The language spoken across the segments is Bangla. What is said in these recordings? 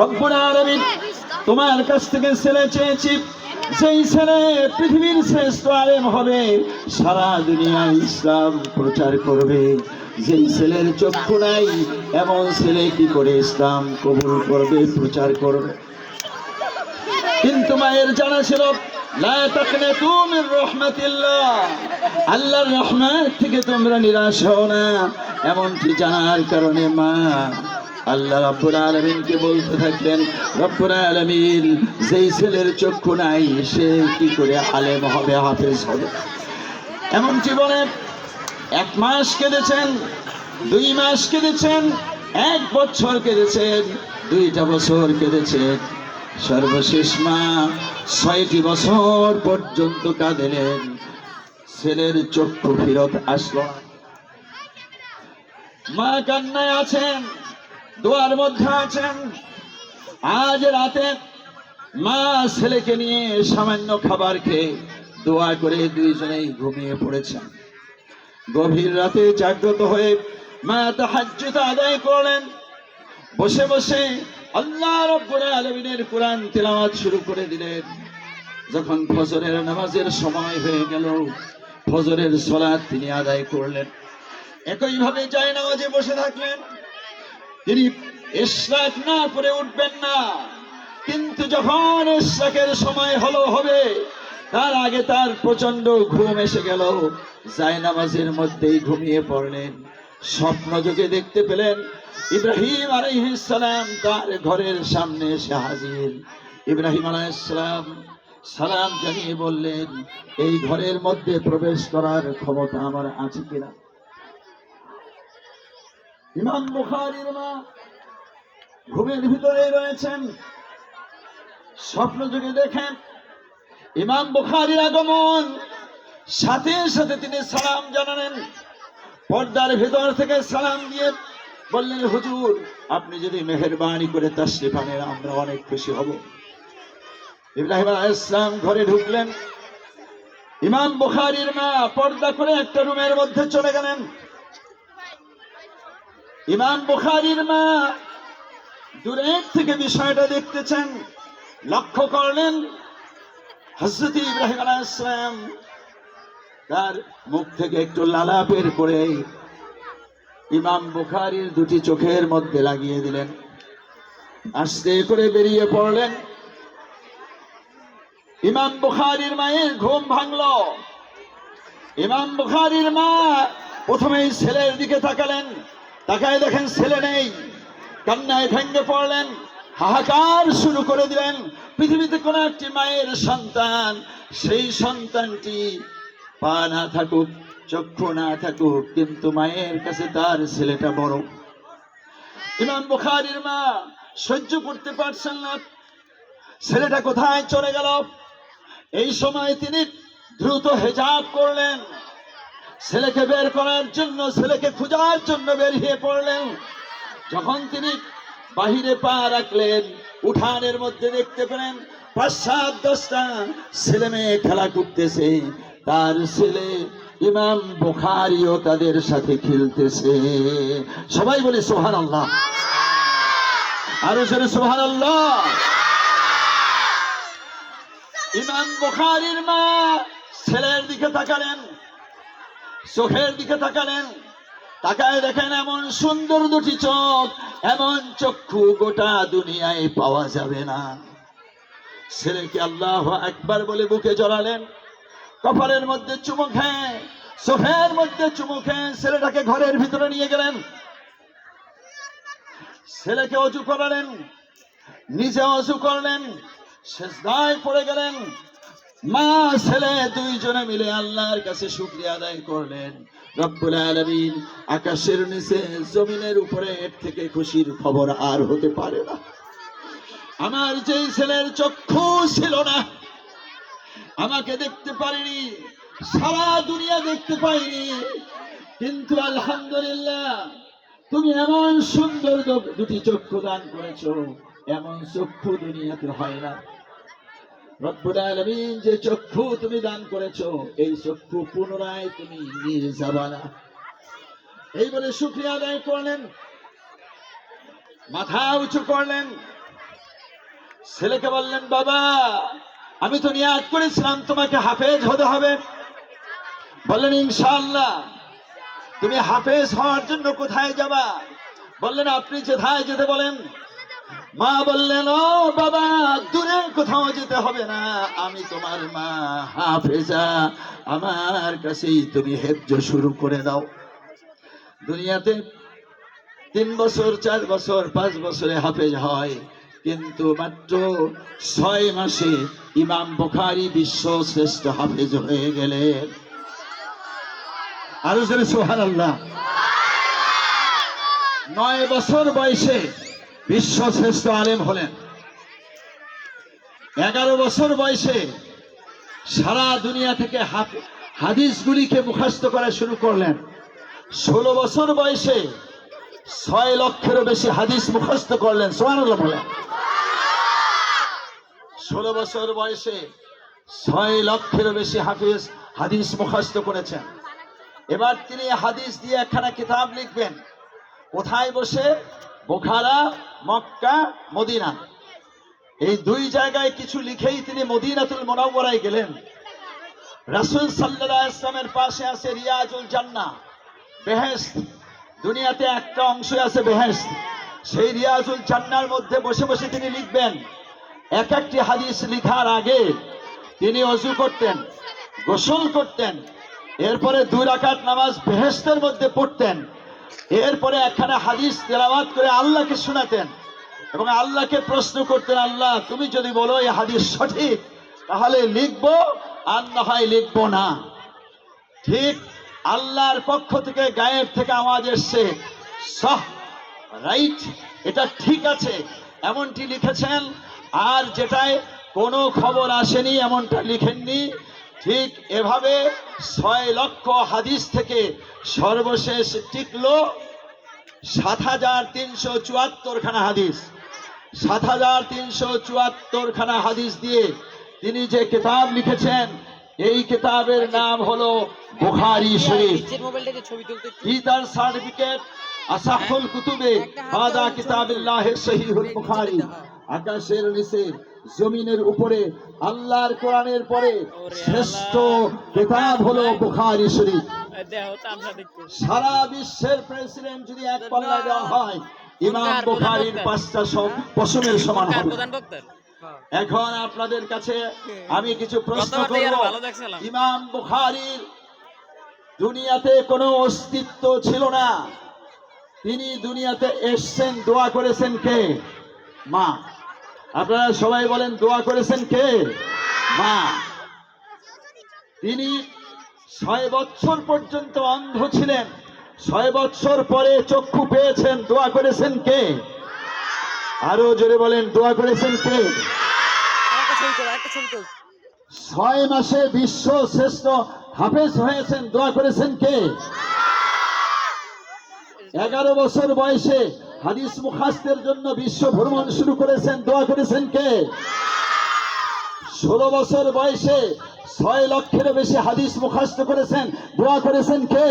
রব্বুল আলামিন তোমার কাছ থেকে ছেলে চেয়েছি। সেই ছেলে পৃথিবীর শ্রেষ্ঠ আলেম হবে। সারা দুনিয়ায় ইসলাম প্রচার করবে। যেই ছেলের চক্ষু নাই, এমন ছেলে কি করে ইসলাম কবুল করবে, প্রচার করবে? কিন্তু মায়ের জানা ছিল আল্লাহর রহমত থেকে তোমরা নিরাশ হও না। এমনটি জানার কারণে মা আল্লাহ রাব্বুল আলামিনকে বলতে থাকলেন রব্বুল আলামিন, যেই ছেলের চক্ষু নাই, সে কি করে আলেম হবে, হাফেজ হবে? এমন জীবনে এক মাস কেঁদেছেন, দুই মাস কেঁদেছেন, এক বছর কেঁদেছেন, দুইটা বছর কেঁদেছেন। সর্বশেষ মা ছয়টি বছর পর্যন্ত কাঁদেলেন, ছেলের চক্ষু ফিরত আসলো মা কান্নায় আছেন দোয়ার মধ্যে আছেন। আজ রাতে মা ছেলেকে নিয়ে সামান্য খাবার খেয়ে দোয়া করে দুইজনেই ঘুমিয়ে পড়েছেন। গভীর রাতে জাগ্রত হয়ে মা তাহাজ্জুদ আদায় করলেন। বসে বসে আল্লাহ রব্বুল আলামিনের কোরআন তেলাওয়াত শুরু করে দিলেন। যখন ফজরের নামাজের সময় হয়ে গেল, ফজরের সলাদ তিনি আদায় করলেন। একইভাবে যায় নামাজে বসে থাকলেন। তিনি ইশরাক না করে উঠবেন না। কিন্তু যখন ইশরাকের সময় হলো, হবে, তার আগে তার প্রচণ্ড ঘুম এসে গেল। যায় নামাজের মধ্যেই ঘুমিয়ে পড়লেন। স্বপ্ন যোগে দেখতে পেলেন, ইব্রাহিম আলাইহিস সালাম তার ঘরের সামনে এসে হাজির। ইব্রাহিম আলাইহিস সালাম সালাম জানিয়ে বললেন, এই ঘরের মধ্যে প্রবেশ করার ক্ষমতা আমার আছে কিনা? ইমাম বুখারীর মা ঘুমের ভিতরে রয়েছেন। স্বপ্ন যুগে দেখেন, ইমাম বুখারীর আগমন। সাথে সাথে তিনি সালাম জানালেন। পর্দার ভেতর থেকে সালাম দিয়ে বললেন, হুজুর, আপনি যদি মেহেরবানি করে তাশরিফ আনেন, আমরা অনেক খুশি হব। ইব্রাহিম আলাইহিস সালাম ঘরে ঢুকলেন। ইমাম বুখারীর মা পর্দা করে একটা রুমের মধ্যে চলে গেলেন। ইমাম বুখারীর মা দূরের থেকে বিষয়টা দেখতেছেন। লক্ষ্য করলেন হজরত ইব্রাহিম আলাইসালাম তার মুখ থেকে একটু লালা বের করে ইমাম বুখারীর দুটি চোখের মধ্যে লাগিয়ে দিলেন। আস্তে করে বেরিয়ে পড়লেন। ইমাম বুখারীর মায়ের ঘুম ভাঙলো। ইমাম বুখারীর মা প্রথমেই ছেলের দিকে তাকালেন। তাকায় দেখেন ছেলে নেই, কান্নায় ভেঙে পড়লেন, হাহাকার শুরু করে দিলেন। পৃথিবীতে কোন একটি মায়ের সন্তান, সেই সন্তানটি পা না থাকুক, চক্ষু না থাকুক, কিন্তু মায়ের কাছে তার ছেলেটা বড়। ইমাম বুখারীর মা সহ্য করতে পারছেন না। ছেলেটা কোথায় চলে গেল? এই সময় তিনি দ্রুত হেজাব করলেন। ছেলেকে বের করার জন্য, ছেলেকে খোঁজার জন্য বেরিয়ে পড়লেন। যখন তিনি বাহিরে পা রাখলেন, উঠানের মধ্যে দেখতে পেলেন পাঁচ, সাত, দশটা ছেলে মেয়ে খেলা করতেছে। তার ছেলে ইমাম বুখারিও তাদের সাথে খেলতেছে। সবাই বলে সোহান আল্লাহ আরও সরে সোহান আল্লাহ ইমাম বুখারির মা ছেলের দিকে তাকালেন। চোখের দিকে তাকালেন। তাকায় দেখেন এমন সুন্দর দুটি চোখ, এমন চক্ষু গোটা দুনিয়ায় পাওয়া যাবে না। ছেলেকে আল্লাহ একবার বলে বুকে জড়ালেন। কপালের মধ্যে চুমু খেয়ে, চোখের মধ্যে চুমু খেয়ে ছেলেটাকে ঘরের ভিতরে নিয়ে গেলেন। ছেলেকে অজু করালেন, নিজে অজু করলেন শেষদায় পড়ে গেলেন। মা, ছেলে, দুইজনে মিলে আল্লাহর কাছে শুক্রিয়া আদায় করলেন। রব্বুল আলামিন আকাশের নিচে, জমিনের উপরে এর থেকে খুশির খবর আর হতে পারে না। আমার যেই ছেলের চক্ষু ছিল না, আমাকে দেখতে পারিনি, সারা দুনিয়া দেখতে পাইনি। কিন্তু আলহামদুলিল্লাহ, তুমি এমন সুন্দর দুটি চক্ষু দান করেছ, এমন চক্ষু দুনিয়াতে হয় না। যে চক্ষু তুমি দান করেছ, এই চক্ষু পুনরায় তুমি নিয়ে যাবা না এই বলে শুক্রিয়া আদায় করলেন, মাথা উঁচু করলেন। ছেলেকে বললেন, বাবা, আমি তো নিয়াদ করেছিলাম, তোমাকে হাফেজ হতে হবে। বললেন, ইনশাআল্লাহ, তুমি হাফেজ হওয়ার জন্য কোথায় যাবা? বললেন, আপনি যেথায় যেতে বলেন মা বললেন, ও বাবা, দূরে কোথাও যেতে হবে না। আমি তোমার মা, হাফেজা। আমার কাছেই তুমি হেফজ শুরু করে দাও। দুনিয়াতে তিন বছর, চার বছর, পাঁচ বছরে হাফেজ হয়। কিন্তু মাত্র ছয় মাসে ইমাম বুখারি বিশ্ব শ্রেষ্ঠ হাফেজ হয়ে গেলেন। আরও জোরে সোহান আল্লাহ নয় বছর বয়সে বিশ্ব শ্রেষ্ঠ আলেম হলেন। এগারো বছর বয়সে সারা দুনিয়া থেকে হাদিসগুলিকে মুখস্থ করা শুরু করলেন। ষোলো বছর বয়সে ছয় লক্ষেরও বেশি হাদিস মুখস্থ করলেন। সোহানুল্লাহ বলেন। ষোলো বছর বয়সে ছয় লক্ষেরও বেশি হাফিজ হাদিস মুখস্থ করেছেন। এবার তিনি হাদিস দিয়ে একখানা কিতাব লিখবেন। কোথায় বসে? Bukhara, Mecca, Medina. এই দুই জায়গায় কিছু লিখেই তিনি মদিনাতুল মোনাওয়ারায় গেলেন। রাসূল আলাইহি ইসলামের পাশে আছে রিয়াজুল জান্না বেহেশত। দুনিয়াতে একটা অংশ আছে বেহেশত। সেই রিয়াজুল জান্নার মধ্যে বসে বসে তিনি লিখবেন। এক একটি হাদিস লিখার আগে তিনি অজু করতেন, গোসল করতেন, এরপরে দুই রাকাত নামাজ বেহেস্তের মধ্যে পড়তেন। এরপরে একখানা হাদিস তেলাওয়াত করে আল্লাহকে শোনাতেন এবং আল্লাহকে প্রশ্ন করতেন, আল্লাহ, তুমি যদি বলো এই হাদিস সঠিক, তাহলে লিখব আর না হয় লিখব না। ঠিক আল্লাহর পক্ষ থেকে গায়েব থেকে আওয়াজ এসছে, সহ, রাইট, এটা ঠিক আছে, এমনটি লিখেছেন, আর যেটায় কোনো খবর আসেনি, এমনটা লিখেননি। ঠিক এভাবে ছয় লক্ষ হাদিস থেকে সর্বশেষ টিকলো সাত হাজার তিনশো চুয়াত্তর খানা হাদিস। সাত হাজার তিনশো চুয়াত্তর খানা হাদিস দিয়ে তিনি যে কিতাব লিখেছেন এই কিতাবের নাম হলো বুখারি শরীফ। কি তার সার্টিফিকেট আসাহুল কুতুবে বাদা কিতাবিল্লাহ সহিহুল বুখারী আকাশের নিচে জমিনের উপরে আল্লাহর কোরআনের পরে শ্রেষ্ঠ কিতাব হলো বুখারী শরীফ। সারা বিশ্বের প্রেসিডেন্ট যদি এক পাল্লা দেওয়া হয় ইমাম বুখারীর পাঁচটা পশমের সমান হবে। এখন আপনাদের কাছে আমি কিছু প্রশ্ন করব। ইমাম বুখারীর দুনিয়াতে কোনো অস্তিত্ব ছিল না। তিনি দুনিয়াতে এসছেন দোয়া করেছেন কে? মা। আপনারা সবাই বলেন দোয়া করেছেন কে? মা। তিনি ছয় বছর পর্যন্ত অন্ধ ছিলেন। ছয় বছর পরে চক্ষু পেয়েছেন। দোয়া করেছেন কে? আরও জোরে বলেন দোয়া করেছেন কে? ছয় মাসে বিশ্ব শ্রেষ্ঠ হাফেজ হয়েছেন। দোয়া করেছেন কে? এগারো বছর বয়সে হাদিস মুখাস্তের জন্য বিশ্ব ভ্রমণ শুরু করেছেন দোয়া করেছেন কে? ষোলো বছর বয়সে ছয় লক্ষের বেশি হাদিস মুখাস্ত করেছেন দোয়া করেছেন কে?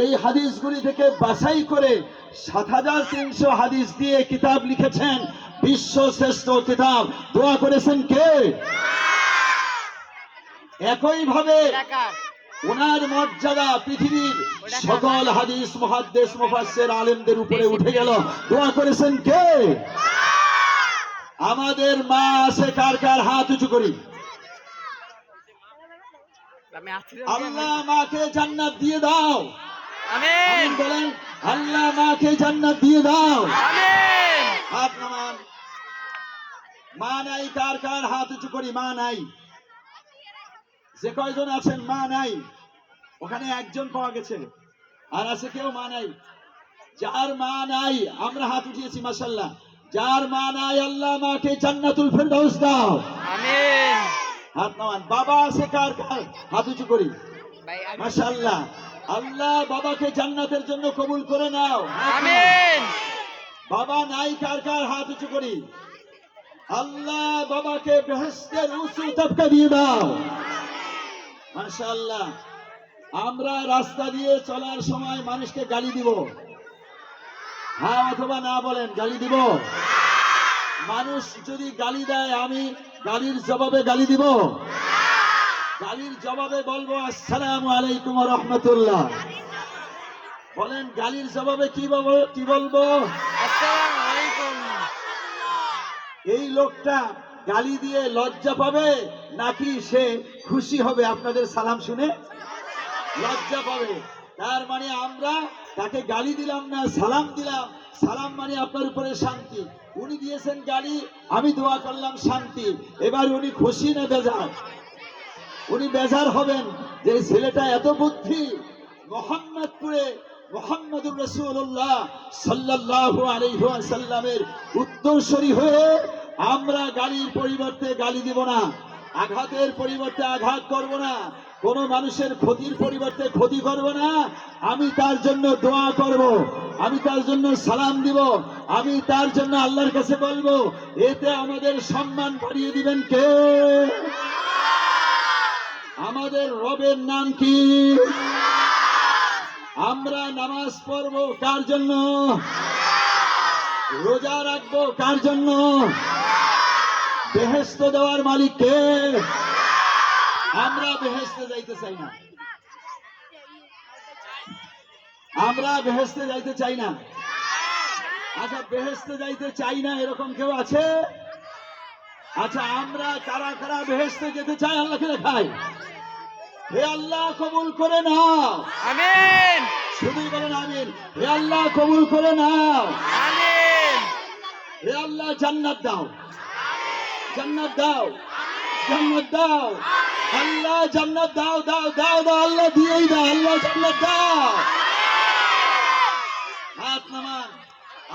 এই হাদিসগুলি থেকে বাছাই করে সাত হাজার তিনশো হাদিস দিয়ে কিতাব লিখেছেন বিশ্ব শ্রেষ্ঠ কিতাব দোয়া করেছেন কে? একইভাবে টাকা ওনার মর্যাদা পৃথিবীর সকল হাদিস মহাদ্দেশ মুফাসসির আলেমদের উপরে উঠে গেল। দোয়া করেছেন কে? আমাদের মা আছে কার কার হাত উঁচু করি? আল্লাহ মাকে জান্নাত দিয়ে দাও। আমিন। আমিন বলেন আল্লাহ মাকে জান্নাত দিয়ে দাও। আমিন। হাত নামান। মা নাই কার কার হাত উঁচু করি? মা নাই। যে কয়জন আছেন মা নাই ওখানে একজন পাওয়া গেছে। আর আছে কেউ মা নাই। যার মা নাই আমরা হাত উঠিয়েছি মাসাল্লাহ যার মা নাই আল্লাহ মাকে জান্নাতুল ফেরদাউস দাও। আমিন। হাত নামান বাবা আছে কার কার? হাত উঁচু করি। মাশাল্লাহ আল্লাহ বাবাকে জান্নাতের জন্য কবুল করে নাও। আমিন। বাবা নাই কার কার? হাত উঁচু করি। আল্লাহ বাবাকে বেহেস্তের উঁচু তবকা দিয়ে দাও। মাশাআল্লাহ আমরা রাস্তা দিয়ে চলার সময় মানুষকে গালি দিব। হ্যাঁ অথবা না বলেন গালি দিব। মানুষ যদি গালি দেয় আমি গালির জবাবে গালি দিব। গালির জবাবে বলব আসসালাম আলাইকুম রহমতুল্লাহ। বলেন গালির জবাবে কি বলব কি বলব? এই লোকটা গালি দিয়ে লজ্জা পাবে নাকি সে খুশি হবে? আপনাদের সালাম শুনে লজ্জা পাবে। তার মানে আমরা তাকে গালি দিলাম না, সালাম দিলাম। সালাম মানে আপনার উপরে শান্তি। উনি দিয়েছেন গালি, আমি দোয়া করলাম, শান্তি। এবার উনি খুশি না বেজার? উনি বেজার হবেন যে ছেলেটা এত বুদ্ধি। মোহাম্মদপুরে মোহাম্মদুর রসুল্লাহ সাল্লাহ আলহাসাল্লামের উত্তরসরি হয়ে আমরা গালির পরিবর্তে গালি দিব না। আঘাতের পরিবর্তে আঘাত করব না। কোন মানুষের ক্ষতির পরিবর্তে ক্ষতি করব না। আমি তার জন্য দোয়া করব। আমি তার জন্য সালাম দিব। আমি তার জন্য আল্লাহর কাছে বলব, এতে আমাদের সম্মান বাড়িয়ে দিবেন কে? আমাদের রবের নাম কি? আমরা নামাজ পড়ব কার জন্য? রোজা রাখব কার জন্য? বেহেস্ত দেওয়ার মালিক কে আমরা বেহেস্তে যাইতে চাই না। আমরা বেহেস্তে যাইতে চাই না। আচ্ছা বেহেস্তে যাইতে চাই না এরকম কেউ আছে? আচ্ছা আমরা কারা কারা বেহেস্তে যেতে চাই আল্লাহকে দেখাই। হে আল্লাহ কবুল করে নাও। আমিন। শুধুই বলেন আমিন। হে আল্লাহ কবুল করে নাও। আমিন। হে আল্লাহ জান্নাত দাও। জান্নাত দাও। জান্নাত দাও। আল্লাহ জান্নাত দাও দাও দাও দাও আল্লাহ দিয়েই দাও আল্লাহ জান্নাত দাও। হাত নামান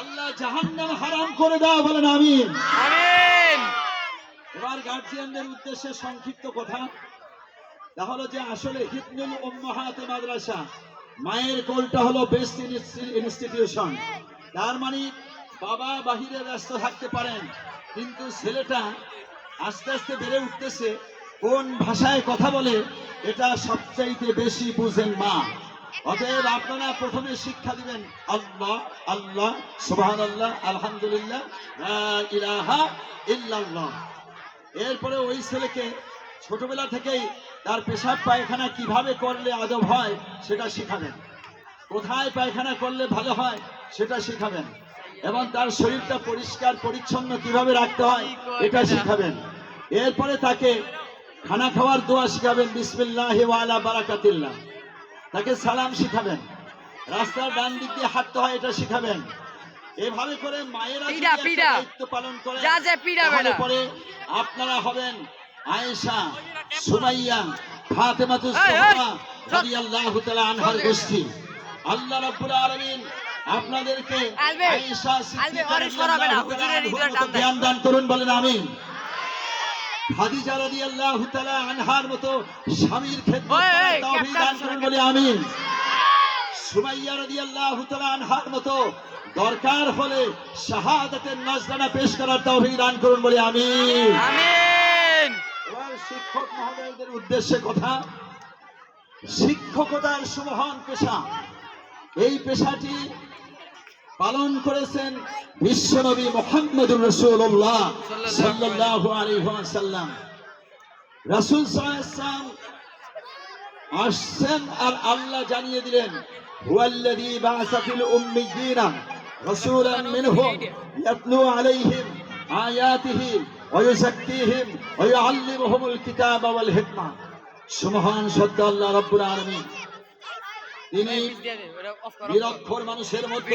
আল্লাহ জাহান্নাম হারাম করে দাও বলেন আমিন। আমিন। এবার গার্জিয়ানদের উদ্দেশ্যে সংক্ষিপ্ত কথা। তাহলে যে আসলে হিতনুল উম্মাহাত মাদ্রাসা মায়ের কোলটা হলো বেস্ট ইনস্টিটিউশন তার মানে বাবা বাহিরে ব্যস্ত থাকতে পারেন। কিন্তু ছেলেটা আস্তে আস্তে বেড়ে উঠতেছে, কোন ভাষায় কথা বলে এটা সবচাইতে বেশি বুঝেন মা। অতএব আপনারা প্রথমে শিক্ষা দিবেন, আল্লাহ আল্লাহ সুবহান আল্লাহ আলহামদুলিল্লাহ ইলাহা এরপরে ওই ছেলেকে ছোটবেলা থেকেই তার পেশাব পায়খানা কীভাবে করলে আদব হয় সেটা শেখাবেন। কোথায় পায়খানা করলে ভালো হয় সেটা শেখাবেন। এবং তার শরীরটা পরিষ্কার পরিচ্ছন্ন কীভাবে রাখতে হয় এটা শেখাবেন এরপরে তাকে খানা খাওয়ার দোয়া শিখাবেন বিসমিল্লাহ ওয়ালা বারাকাতিল্লাহ তাকে সালাম শিখাবেন রাস্তার ডান দিক দিয়ে হাঁটতে হয় এটা শিখাবেন এভাবে করে মায়েরা। দায়িত্ব পালন করে। পরে আপনারা হবেন আয়েশা সুমাইয়া ফাতেমাতুস সোহরা। রাদিয়াল্লাহু তাআলা আনহার গোষ্ঠী আল্লাহ রাব্বুল আলামিন আপনাদেরকে। জ্ঞান দান করুন বলেন আমিন। খাদিজা রাদিয়াল্লাহু তাআলা আনহার মতো স্বামীর তৌফিক দান করুন বলে আমিন। সুমাইয়া রাদিয়াল্লাহু তাআলা আনহার মতো দরকার হলে শাহাদাতের নজরানা পেশ করার তৌফিক দান করুন বলে আমিন। শিক্ষক মহোদয়দের উদ্দেশ্যে কথা শিক্ষকতার সুমহান পেশা। এই পেশাটি পালন করেছেন বিশ্বনবী মোহাম্মদুর রসুল্লাহ সাল্লাল্লাহু আলাইহি ওয়াসাল্লাম। রাসূল সাল্লাল্লাহু আসছেন আর আল্লাহ জানিয়ে দিলেন, হুয়াল্লাযী বা'সা ফিল রাসূলান মিনহুম ইয়াতলু আলাইহিম আয়াতিহি ওয়া ইউযাক্কিহিম ওয়া ইউআল্লিমুহুমুল কিতাবা ওয়াল হিকমা। সুবহান সত্য আল্লাহ রাব্বুল আলামিন। তিনি নিরক্ষর মানুষের মধ্যে।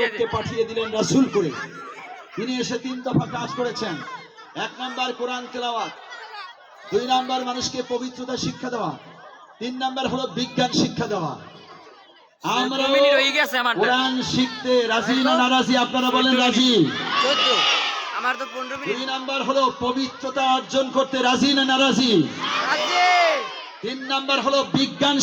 লোককে পাঠিয়ে দিলেন রাসূল করে। তিনি এসে তিন দফা কাজ করেছেন। এক নাম্বার কোরআন তেলাওয়াত দুই নাম্বার মানুষকে পবিত্রতা শিক্ষা দেওয়া তিন নাম্বার হলো বিজ্ঞান শিক্ষা দেওয়া। আমরা কোরআন শিখতে রাজি না নারাজি আপনারা বলেন রাজি? আমার তো পনেরো দুই নাম্বার হলো পবিত্রতা অর্জন করতে রাজি না নারাজি? তিন নাম্বার হলো বিজ্ঞান